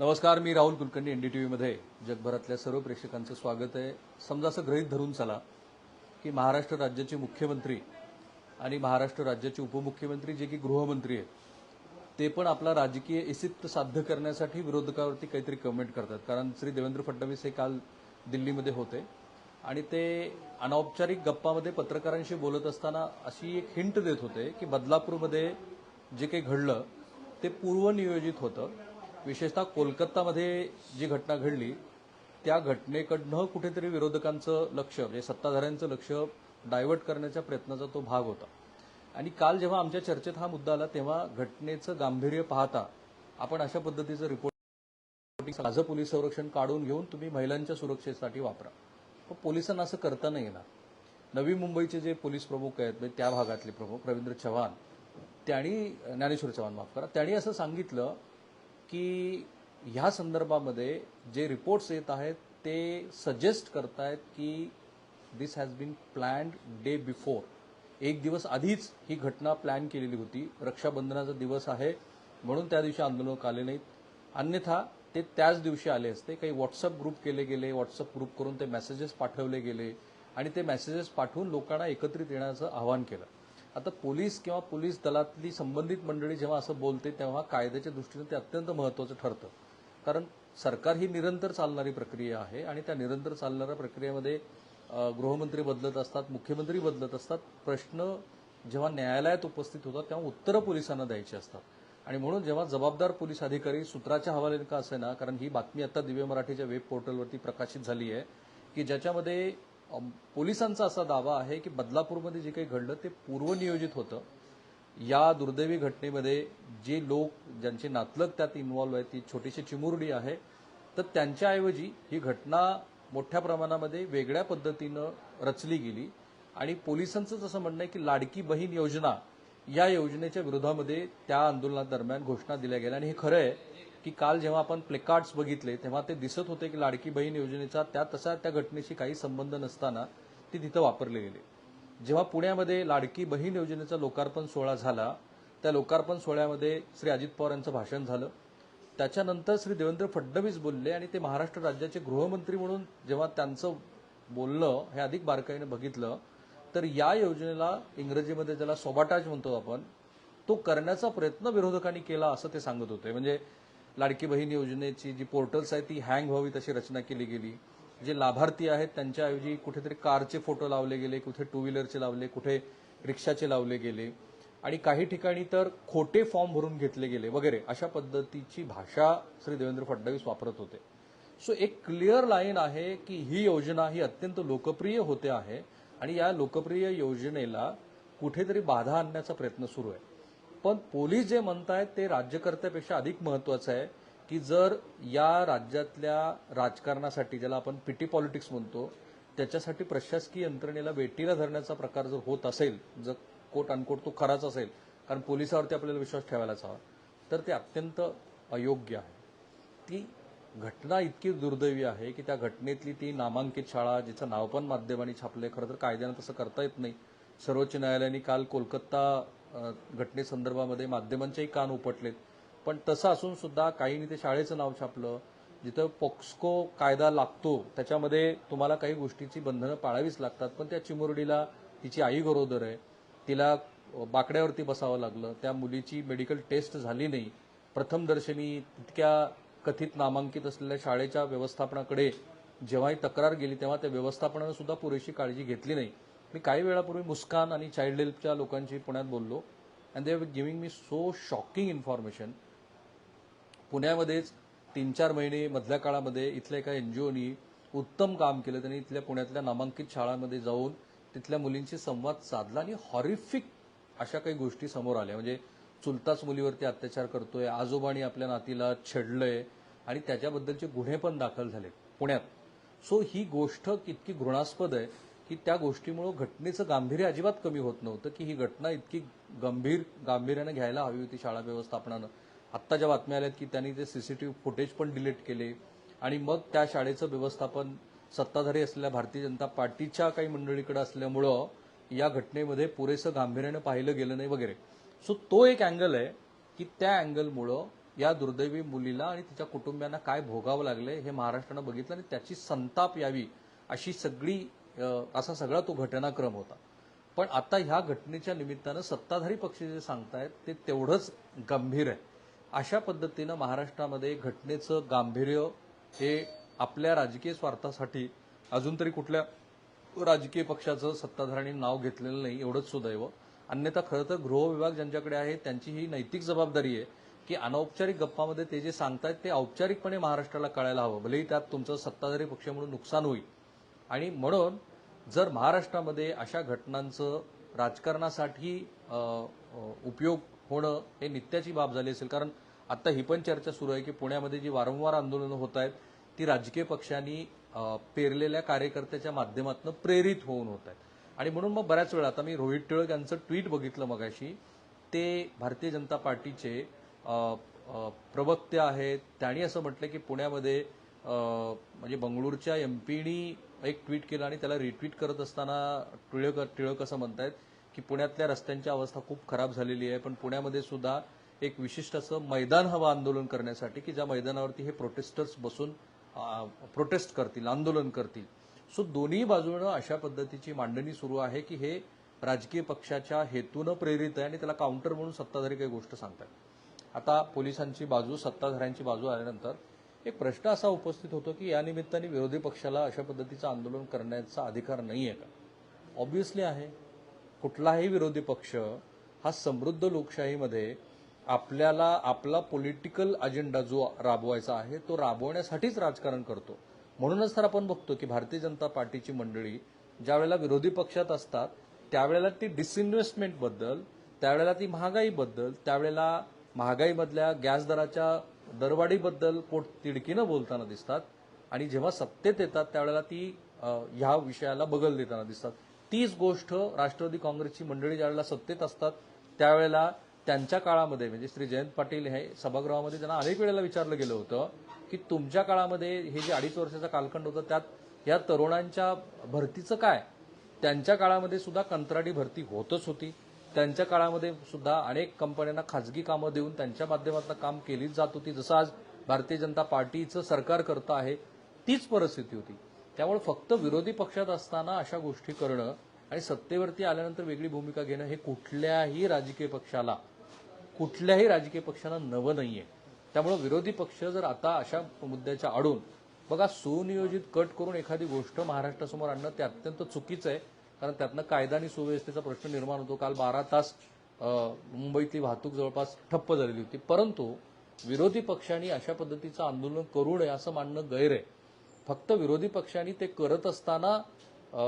नमस्कार मी Rahul Kulkarni N D T व्हीमध्ये जगभरातल्या सर्व प्रेक्षकांचं स्वागत आहे. समजा असं गृहीत धरून चला की महाराष्ट्र राज्याचे मुख्यमंत्री आणि महाराष्ट्र राज्याचे उपमुख्यमंत्री जे की गृहमंत्री आहेत ते पण आपला राजकीय इसिप्त साध्य करण्यासाठी विरोधकावरती काहीतरी कमेंट करतात. कारण श्री देवेंद्र फडणवीस हे काल दिल्लीमध्ये होते आणि ते अनौपचारिक गप्पामध्ये पत्रकारांशी बोलत असताना अशी एक हिंट देत होते की बदलापूरमध्ये जे काही घडलं ते पूर्वनियोजित होतं. विशेषतः कोलकातामध्ये जी घटना घडली त्या घटनेकडनं कुठेतरी विरोधकांचं लक्ष म्हणजे सत्ताधाऱ्यांचं लक्ष डायव्हर्ट करण्याच्या प्रयत्नाचा तो भाग होता. आणि काल जेव्हा आमच्या चर्चेत हा मुद्दा आला तेव्हा घटनेचं गांभीर्य पाहता आपण अशा पद्धतीचं रिपोर्ट माझं पोलीस संरक्षण काढून घेऊन तुम्ही महिलांच्या सुरक्षेसाठी वापरा. पण पोलिसांना असं करता नाही येणार. नवी मुंबईचे जे पोलीस प्रमुख आहेत म्हणजे त्या भागातले प्रमुख रवींद्र चव्हाण त्यांनी ज्ञानेश्वर चव्हाण माफ करा त्यांनी असं सांगितलं की ह्या संदर्भामध्ये जे रिपोर्ट्स येत आहेत ते सजेस्ट करतायत की this has been planned day before एक दिवस आधीच ही घटना प्लॅन केलेली होती. रक्षाबंधनाचा दिवस आहे म्हणून त्या दिवशी आंदोलक आले नाहीत. अन्यथा ते त्याच दिवशी आले असते. काही व्हॉट्सअप ग्रुप केले गेले व्हॉट्सअप ग्रुप करून ते मेसेजेस पाठवले गेले. आणि ते मेसेजेस पाठवून लोकांना एकत्रित येण्याचं आवाहन केलं. आता पोलीस किंवा पोलीस दलातली संबंधित मंडळी जेव्हा असं बोलते तेव्हा कायद्याच्या दृष्टीने ते अत्यंत महत्वाचं ठरतं. कारण सरकार ही निरंतर चालणारी प्रक्रिया आहे आणि त्या निरंतर चालणाऱ्या प्रक्रियेमध्ये गृहमंत्री बदलत असतात मुख्यमंत्री बदलत असतात. प्रश्न जेव्हा न्यायालयात उपस्थित होतात तेव्हा उत्तरं पोलिसांना द्यायची असतात. आणि म्हणून जेव्हा जबाबदार पोलीस अधिकारी सूत्राच्या हवाल्याने का असे ना कारण ही बातमी आता दिव्य मराठीच्या वेब पोर्टलवरती प्रकाशित झाली आहे की ज्याच्यामध्ये पोलिसांचा असा दावा आहे की बदलापूरमध्ये जे काही घडलं ते पूर्वनियोजित होतं. या दुर्दैवी घटनेमध्ये जे लोक ज्यांचे नातलग त्यात इन्व्हॉल्व्ह आहेत ती छोटीशी चिमुरडी आहे तर त्यांच्याऐवजी ही घटना मोठ्या प्रमाणामध्ये वेगळ्या पद्धतीनं रचली गेली. आणि पोलिसांचं जसं म्हणणं आहे की लाडकी बहीण योजना या योजनेच्या विरोधामध्ये त्या आंदोलनादरम्यान घोषणा दिल्या गेल्या. आणि हे खरं आहे की काल जेव्हा आपण प्लेकार्ड्स बघितले तेव्हा ते दिसत होते की लाडकी बहीण योजनेचा त्या तसा त्या घटनेशी काही संबंध नसताना ती तिथं वापरले गेले. जेव्हा पुण्यामध्ये लाडकी बहीण योजनेचा लोकार्पण सोहळा झाला त्या लोकार्पण सोहळ्यामध्ये श्री अजित पवार यांचं भाषण झालं. त्याच्यानंतर श्री देवेंद्र फडणवीस बोलले आणि ते महाराष्ट्र राज्याचे गृहमंत्री म्हणून जेव्हा त्यांचं बोललं हे अधिक बारकाईने बघितलं तर या योजनेला इंग्रजीमध्ये ज्याला सोबाटाज म्हणतो आपण तो करण्याचा प्रयत्न विरोधकांनी केला असं ते सांगत होते. म्हणजे लाडकी बहीण योजनेची जी पोर्टल्स आहेत ती हँग व्हावी तशी रचना केली गेली. जे लाभार्थी आहेत त्यांच्याऐवजी कुठेतरी कारचे फोटो लावले गेले कुठे टू व्हीलरचे लावले कुठे रिक्षाचे लावले गेले. आणि काही ठिकाणी तर खोटे फॉर्म भरून घेतले गेले वगैरे अशा पद्धतीची भाषा श्री देवेंद्र फडणवीस वापरत होते. सो एक क्लिअर लाईन आहे की ही योजना ही अत्यंत लोकप्रिय होते आहे आणि या लोकप्रिय योजनेला कुठेतरी बाधा आणण्याचा प्रयत्न सुरू आहे. पण पोलीस जे म्हणतायत ते राज्यकर्त्यापेक्षा अधिक महत्वाचं आहे की जर या राज्यातल्या राजकारणासाठी ज्याला आपण पिटी पॉलिटिक्स म्हणतो त्याच्यासाठी प्रशासकीय यंत्रणेला वेटीला धरण्याचा प्रकार जर होत असेल जर कोट अनकोट तो खराच असेल कारण पोलिसावरती आपल्याला विश्वास ठेवायलाच हवा तर ते अत्यंत अयोग्य आहे. ती घटना इतकी दुर्दैवी आहे की त्या घटनेतली ती नामांकित शाळा जिचं नाव पण माध्यमांनी छापले खरं तर कायद्यानं तसं करता येत नाही. सर्वोच्च न्यायालयाने काल कोलकाता घटनेसंदर्भामध्ये माध्यमांचेही कान उपटलेत. पण तसं असून सुद्धा काहींनी ते शाळेचं नाव छापलं जिथं पॉक्सको कायदा लागतो त्याच्यामध्ये तुम्हाला काही गोष्टीची बंधनं पाळावीच लागतात पण त्या चिमुरडीला तिची आई गरोदर आहे. तिला बाकड्यावरती बसावं लागलं. त्या मुलीची मेडिकल टेस्ट झाली नाही. प्रथमदर्शनी तितक्या कथित नामांकित असलेल्या शाळेच्या व्यवस्थापनाकडे जेव्हाही तक्रार गेली तेव्हा त्या व्यवस्थापनानं सुद्धा पुरेशी काळजी घेतली नाही. मी काही वेळापूर्वी मुस्कान आणि चाइल्ड हेल्पच्या लोकांशी पुण्यात बोललो and they giving me so shocking information पुण्यामध्येच तीन चार महिने मधल्या काळामध्ये इथल्या एका एन जी ओनी उत्तम काम केलं. त्यांनी इथल्या पुण्यातल्या नामांकित शाळांमध्ये जाऊन तिथल्या मुलींशी संवाद साधला आणि हॉरिफिक अशा काही गोष्टी समोर आल्या. म्हणजे चुलताच मुलीवरती अत्याचार करतोय आजोबानी आपल्या नातीला छेडलंय आणि त्याच्याबद्दलचे गुन्हे पण दाखल झाले पुण्यात. सो ही गोष्ट इतकी घृणास्पद आहे की त्या गोष्टीमुळं घटनेचं गांभीर्य अजिबात कमी होत नव्हतं की ही घटना इतकी गंभीर गांभीर्यानं घ्यायला हवी होती शाळा व्यवस्थापनानं. आत्ता ज्या बातम्या आल्यात की त्यांनी ते सीसीटीव्ही फुटेज पण डिलीट केले. आणि मग त्या शाळेचं व्यवस्थापन सत्ताधारी असलेल्या भारतीय जनता पार्टीच्या काही मंडळीकडे असल्यामुळं या घटनेमध्ये पुरेसं गांभीर्यानं पाहिलं गेलं नाही वगैरे. सो तो एक अँगल आहे की त्या अँगलमुळं या दुर्दैवी मुलीला आणि तिच्या कुटुंबियांना काय भोगावं लागलंय हे महाराष्ट्रानं बघितलं आणि त्याची संताप यावी अशी सगळी असा सगळा तो घटनाक्रम होता. पण आता ह्या घटनेच्या निमित्तानं सत्ताधारी पक्ष जे सांगतायत ते तेवढंच गंभीर आहे. अशा पद्धतीनं महाराष्ट्रामध्ये घटनेचं गांभीर्य हे आपल्या राजकीय स्वार्थासाठी अजून तरी कुठल्या राजकीय पक्षाचं सत्ताधाऱ्यांनी नाव घेतलेलं नाही एवढंच सुदैव. अन्यथा खरं तर गृह विभाग ज्यांच्याकडे आहे त्यांची ही नैतिक जबाबदारी आहे की अनौपचारिक गप्पामध्ये ते जे सांगतायत ते औपचारिकपणे महाराष्ट्राला कळायला हवं. भलेही त्यात तुमचं सत्ताधारी पक्ष म्हणून नुकसान होईल आणि म्हणून जर महाराष्ट्रामध्ये अशा घटनांचं राजकारणासाठी उपयोग होणं हे नित्याची बाब झाली असेल. कारण आता ही पण चर्चा सुरू आहे की पुण्यामध्ये जी वारंवार आंदोलनं होत आहेत ती राजकीय पक्षांनी पेरलेल्या कार्यकर्त्याच्या माध्यमातून प्रेरित होऊन होत आहेत. आणि म्हणून मग बऱ्याच वेळा आता मी रोहित टिळक यांचं ट्विट बघितलं मगाशी ते भारतीय जनता पार्टीचे प्रवक्ते आहेत. त्यांनी असं म्हटलं की पुण्यामध्ये म्हणजे बंगळूरच्या एमपीनी एक ट्विट केलं आणि त्याला रिट्विट करत असताना टिळक टिळक असं म्हणतायत की पुण्यातल्या रस्त्यांची अवस्था खूप खराब झालेली आहे पण पुण्यामध्ये सुद्धा एक विशिष्ट असं मैदान हवं आंदोलन करण्यासाठी की ज्या मैदानावरती हे प्रोटेस्टर्स बसून प्रोटेस्ट करतील आंदोलन करतील. सो दोन्ही बाजूनं अशा पद्धतीची मांडणी सुरू आहे की हे राजकीय पक्षाच्या हेतूनं प्रेरित आहे आणि त्याला काउंटर म्हणून सत्ताधारी काही गोष्ट सांगतात आता पोलिसांची बाजू सत्ताधाऱ्यांची बाजू आल्यानंतर एक प्रश्न असा उपस्थित होतो की या निमित्ताने विरोधी पक्षाला अशा पद्धतीचं आंदोलन करण्याचा अधिकार नाही आहे का? ऑब्व्हियसली आहे. कुठलाही विरोधी पक्ष हा समृद्ध लोकशाहीमध्ये आपल्याला आपला पॉलिटिकल अजेंडा जो राबवायचा आहे तो राबवण्यासाठीच राजकारण करतो. म्हणूनच तर आपण बघतो की भारतीय जनता पार्टीची मंडळी ज्यावेळेला विरोधी पक्षात असतात त्यावेळेला ती डिसइन्व्हेस्टमेंटबद्दल त्यावेळेला ती महागाईबद्दल त्यावेळेला महागाईमधल्या गॅस दराच्या दरवाढीबद्दल पोट तिडकीनं बोलताना दिसतात आणि जेव्हा सत्तेत येतात त्यावेळेला ती ह्या विषयाला बगल देताना दिसतात. तीच गोष्ट राष्ट्रवादी काँग्रेसची मंडळी ज्यावेळेला सत्तेत असतात त्यावेळेला त्यांच्या काळामध्ये म्हणजे श्री जयंत पाटील हे सभागृहामध्ये त्यांना अनेक वेळेला विचारलं गेलं होतं की तुमच्या काळामध्ये हे जे अडीच वर्षाचा कालखंड होता त्यात या तरुणांच्या भरतीचं काय? त्यांच्या काळामध्ये सुद्धा कंत्राटी भरती होतच होती. त्यांच्या काळामध्ये सुद्धा अनेक कंपन्यांना खाजगी कामं देऊन त्यांच्या माध्यमातून काम केलीच जात होती. जसं आज भारतीय जनता पार्टीचं सरकार करतं आहे तीच परिस्थिती होती. त्यामुळे फक्त विरोधी पक्षात असताना अशा गोष्टी करणं आणि सत्तेवरती आल्यानंतर वेगळी भूमिका घेणं हे कुठल्याही राजकीय पक्षाला कुठल्याही राजकीय पक्षाला नवं नाहीये. त्यामुळे विरोधी पक्ष जर आता अशा मुद्द्याच्या आडून बघा सुनियोजित कट करून एखादी गोष्ट महाराष्ट्रासमोर आणणं ते अत्यंत चुकीचं आहे. कारण त्यातनं कायदा आणि सुव्यवस्थेचा प्रश्न निर्माण होतो. काल बारा तास मुंबईतली वाहतूक जवळपास ठप्प झालेली होती. परंतु विरोधी पक्षांनी अशा पद्धतीचं आंदोलन करू नये असं मानणं गैर आहे. फक्त विरोधी पक्षांनी ते करत असताना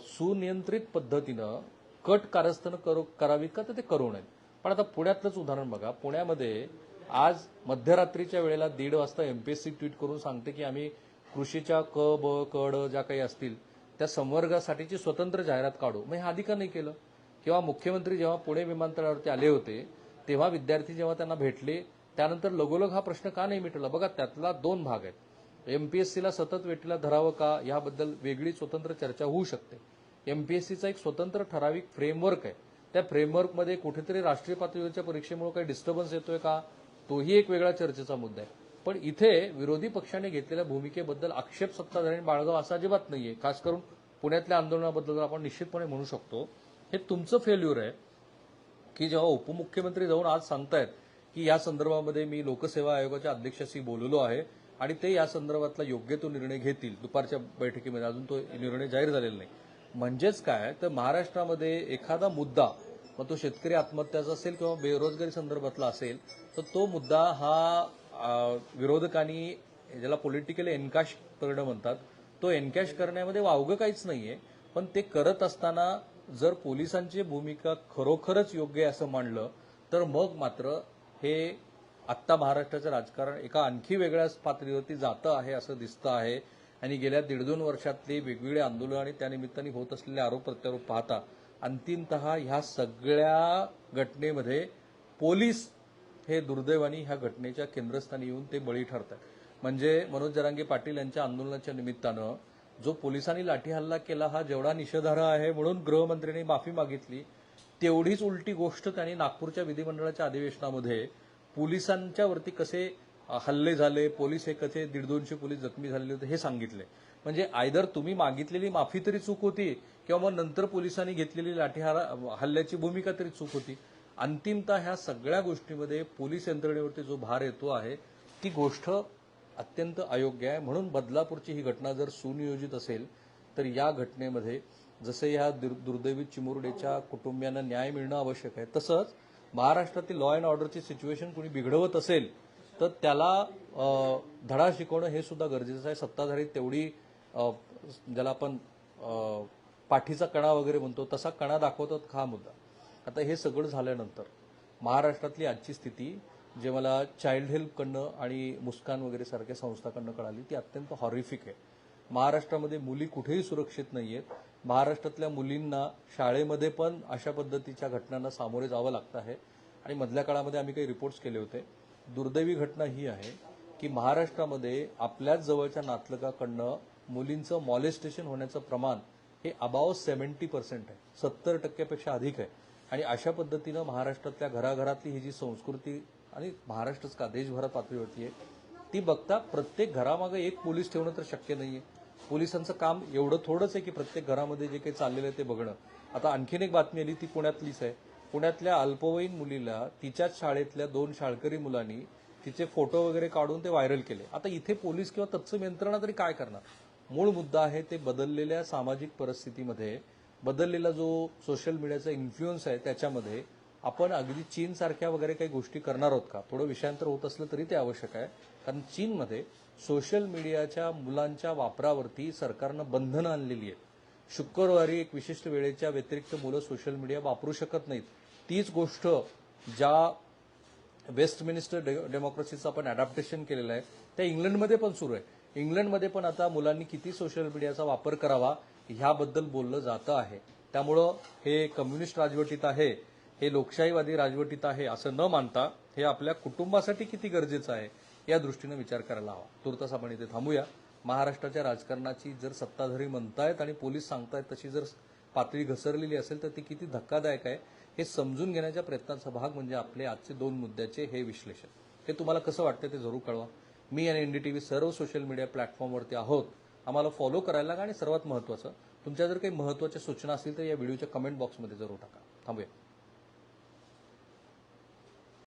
सुनियंत्रित पद्धतीनं कट कारस्थानं करू करावी का तर ते करू नयेत. पण आता पुण्यातलंच उदाहरण बघा. पुण्यामध्ये आज मध्यरात्रीच्या वेळेला दीड वाजता एमपीएससी ट्विट करून सांगते की आम्ही कृषीच्या क ब कड ज्या काही असतील त्या संवर्गासाठीची स्वतंत्र जाहिरात काढू. मग हे आधी नाही केलं? किंवा मुख्यमंत्री जेव्हा पुणे विमानतळावरती आले होते तेव्हा विद्यार्थी जेव्हा त्यांना भेटले त्यानंतर लगोलग हा प्रश्न का नाही मिटवला? बघा त्यातला दोन भाग आहेत. एमपीएससीला सतत वेटीला धरावं का? याबद्दल वेगळी स्वतंत्र चर्चा होऊ शकते. एमपीएससीचा एक स्वतंत्र ठराविक फ्रेमवर्क आहे. त्या फ्रेमवर्कमध्ये कुठेतरी राष्ट्रीय पातळीवरच्या परीक्षेमुळे काही डिस्टर्बन्स येतोय का? तोही एक वेगळा चर्चेचा मुद्दा आहे. पण इथे विरोधी पक्षाने घेतलेल्या भूमिकेबद्दल आक्षेप सत्ताधाऱ्यांनी बाळगाव असा अजिबात नाहीये. खास करून पुण्यातल्या आंदोलनाबद्दल आपण निश्चितपणे म्हणू शकतो. हे तुमचं फेल्युअर आहे की जेव्हा उपमुख्यमंत्री जाऊन आज सांगतायत की या संदर्भामध्ये मी लोकसेवा आयोगाच्या अध्यक्षाशी बोललो आहे आणि ते या संदर्भातला योग्य तो निर्णय घेतील. दुपारच्या बैठकीमध्ये अजून तो निर्णय जाहीर झालेला नाही. म्हणजेच काय? तर महाराष्ट्रामध्ये एखादा मुद्दा मग तो शेतकरी आत्महत्याचा असेल किंवा बेरोजगारी संदर्भातला असेल तर तो मुद्दा हा विरोधकांनी ज्याला पॉलिटिकली एनकॅश करणं म्हणतात तो एनकॅश करण्यामध्ये वावगं काहीच नाहीये. पण ते करत असताना जर पोलिसांची भूमिका खरोखरच योग्य आहे असं मांडलं तर मग मात्र हे आत्ता महाराष्ट्राचं राजकारण एका आणखी वेगळ्याच पातळीवरती जातं आहे असं दिसतं आहे. आणि गेल्या दीड दोन वर्षातली वेगवेगळी आंदोलन आणि त्यानिमित्ताने होत असलेले आरोप प्रत्यारोप पाहता अंतिमत ह्या सगळ्या घटनेमध्ये पोलीस हे दुर्दैवानी ह्या घटनेच्या केंद्रस्थानी येऊन ते बळी ठरतात म्हणजे मनोज जरांगे पाटील यांच्या आंदोलनाच्या निमित्तानं जो पोलिसांनी लाठी हल्ला केला हा जेवढा निषेधार्ह आहे म्हणून गृहमंत्र्यांनी माफी मागितली तेवढीच उलटी गोष्ट त्यांनी नागपूरच्या विधिमंडळाच्या अधिवेशनामध्ये पोलिसांच्या वरती कसे हल्ले झाले पोलीस हे कसे दीड दोनशे पोलीस जखमी झालेले होते हे सांगितले. म्हणजे आयदर तुम्ही मागितलेली माफी तरी चूक होती किंवा मग नंतर पोलिसांनी घेतलेली लाठी हल्ल्याची भूमिका तरी चूक होती. अंतिमतः ह्या सगळ्या गोष्टीमध्ये पोलीस यंत्रणेवरती जो भार येतो आहे ती गोष्ट अत्यंत अयोग्य आहे. म्हणून बदलापूरची ही घटना जर सुनियोजित असेल तर या घटनेमध्ये जसे ह्या दुर्दैवी चिमुरडेच्या कुटुंबियांना न्याय मिळणं आवश्यक आहे तसंच महाराष्ट्रातील लॉ अँड ऑर्डरची सिच्युएशन कुणी बिघडवत असेल तर त्याला धडा शिकवणं हे सुद्धा गरजेचं आहे. सत्ताधारी तेवढी ज्याला आपण पाठीचा कणा वगैरे म्हणतो तसा कणा दाखवतात हा मुद्दा. आता हे सगळं झाल्यानंतर महाराष्ट्रातली आजची स्थिती जे मला चाइल्ड हेल्पकडनं आणि मुस्कान वगैरे सारख्या संस्थाकडनं कळाली ती अत्यंत हॉरिफिक आहे. महाराष्ट्रामध्ये मुली कुठेही सुरक्षित नाही आहेत महाराष्ट्रातल्या मुलींना शाळेमध्ये पण अशा पद्धतीच्या घटनांना सामोरे जावं लागतं आहे. आणि मधल्या काळामध्ये आम्ही काही रिपोर्ट्स केले होते. दुर्दैवी घटना ही आहे की महाराष्ट्रामध्ये आपल्याच जवळच्या नातलगाकडनं मुलींचं मॉलेस्टेशन होण्याचं प्रमाण हे अबाव सेव्हन्टी पर्सेंट आहे. सत्तर टक्क्यापेक्षा अधिक आहे. आणि अशा पद्धतीनं महाराष्ट्रातल्या घराघरातली ही जी संस्कृती आणि महाराष्ट्रच का देशभरात पातळीवरती आहे ती बघता प्रत्येक घरामागे एक पोलीस ठेवणं तर शक्य नाहीये. पोलिसांचं काम एवढं थोडंच आहे की प्रत्येक घरामध्ये जे काही चाललेलं आहे ते बघणं. आता आणखीन एक बातमी आली ती पुण्यातलीच आहे. पुण्यातल्या अल्पवयीन मुलीला तिच्याच शाळेतल्या दोन शाळकरी मुलांनी तिचे फोटो वगैरे काढून ते व्हायरल केले. आता इथे पोलीस किंवा तत्सम यंत्रणा तरी काय करणार? मूळ मुद्दा आहे ते बदललेल्या सामाजिक परिस्थितीमध्ये बदललेला जो सोशल मीडियाचा इन्फ्लुएन्स आहे त्याच्यामध्ये आपण अगदी चीनसारख्या वगैरे काही गोष्टी करणार आहोत का? थोडं विषयांतर होत असलं तरी ते आवश्यक आहे. कारण चीनमध्ये सोशल मीडियाच्या मुलांच्या वापरावरती सरकारनं बंधनं आणलेली आहेत. शुक्रवारी एक विशिष्ट वेळेच्या व्यतिरिक्त मुलं सोशल मीडिया वापरू शकत नाहीत. तीच गोष्ट ज्या वेस्टमिनिस्टर डे डेमोक्रेसीचं आपण अडॅप्टेशन केलेलं आहे त्या इंग्लंडमध्ये पण सुरू आहे. इंग्लंडमध्ये पण आता मुलांनी किती सोशल मीडियाचा वापर करावा ह्याबद्दल बोललं जातं आहे. त्यामुळं हे कम्युनिस्ट राजवटीत आहे हे लोकशाहीवादी राजवटीत आहे असं न मानता हे आपल्या कुटुंबासाठी किती गरजेचं आहे या दृष्टीनं विचार करायला हवा. तुर्तास आपण इथे थांबूया. महाराष्ट्राच्या राजकारणाची जर सत्ताधारी म्हणतायत आणि पोलीस सांगतायत तशी जर पातळी घसरलेली असेल तर ती किती धक्कादायक आहे हे समजून घेण्याच्या प्रयत्नाचा भाग म्हणजे आपले आजचे दोन मुद्द्याचे हे विश्लेषण. हे तुम्हाला कसं वाटतं ते जरूर कळवा. मी आणि एनडीटीव्ही सर्व सोशल मीडिया प्लॅटफॉर्मवरती आहोत. आम्हाला फॉलो करायला लागा आणि सर्वात महत्त्वाचं तुमच्या जर काही महत्त्वाच्या सूचना असतील तर या व्हिडिओच्या कमेंट बॉक्समध्ये जरूर टाका. थांबूया.